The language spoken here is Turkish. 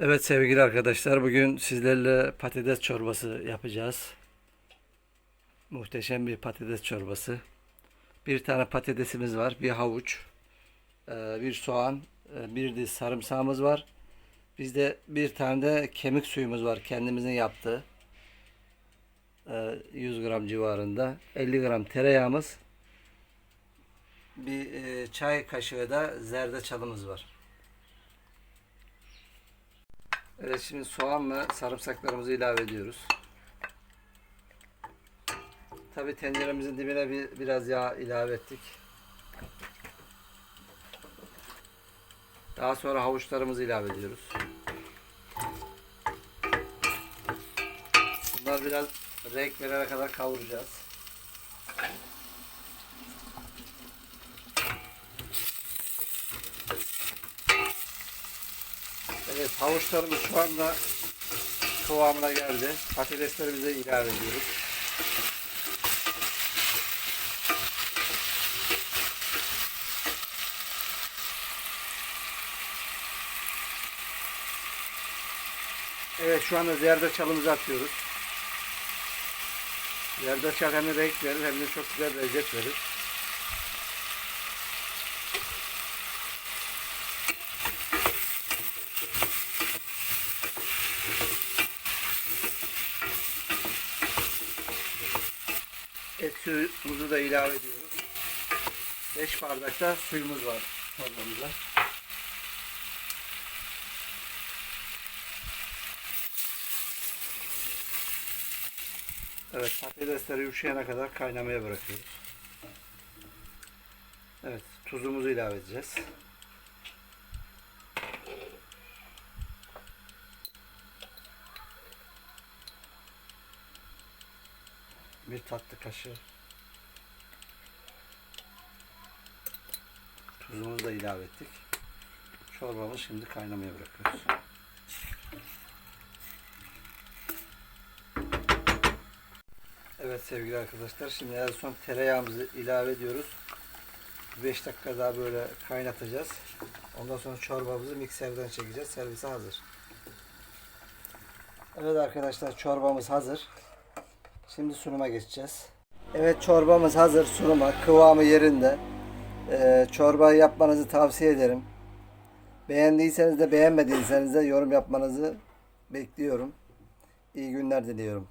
Evet sevgili arkadaşlar bugün sizlerle patates çorbası yapacağız. Muhteşem bir patates çorbası. Bir tane patatesimiz var, bir havuç, e, bir soğan, e, bir diş sarımsağımız var. Bizde bir tane de kemik suyumuz var kendimizin yaptığı. E, 100 gram civarında. 50 gram tereyağımız. Bir e, çay kaşığı da zerdeçalımız var. Evet şimdi soğan ve sarımsaklarımızı ilave ediyoruz. Tabi tenceremizin dibine bir, biraz yağ ilave ettik. Daha sonra havuçlarımızı ilave ediyoruz. Bunlar biraz renk verene kadar kavuracağız. Evet havuçlarımız şu anda kıvamına geldi. Patateslerimizi ilave ediyoruz. Evet şu anda zerdeçalımızı atıyoruz. Zerdeçal hem renk verir hem de çok güzel lezzet verir. Et suyumuzu da ilave ediyoruz. 5 bardak da suyumuz var çorbamıza. Evet patatesleri yumuşayana kadar kaynamaya bırakıyoruz. Evet tuzumuzu ilave edeceğiz. Bir tatlı kaşığı tuzumuzu da ilave ettik. Çorbamızı şimdi kaynamaya bırakıyoruz. Evet sevgili arkadaşlar şimdi en son tereyağımızı ilave ediyoruz. 5 dakika daha böyle kaynatacağız. Ondan sonra çorbamızı mikserden çekeceğiz. Servise hazır. Evet arkadaşlar çorbamız hazır. Şimdi sunuma geçeceğiz. Evet çorbamız hazır sunuma. Kıvamı yerinde. Ee, çorbayı yapmanızı tavsiye ederim. Beğendiyseniz de beğenmediyseniz de yorum yapmanızı bekliyorum. İyi günler diliyorum.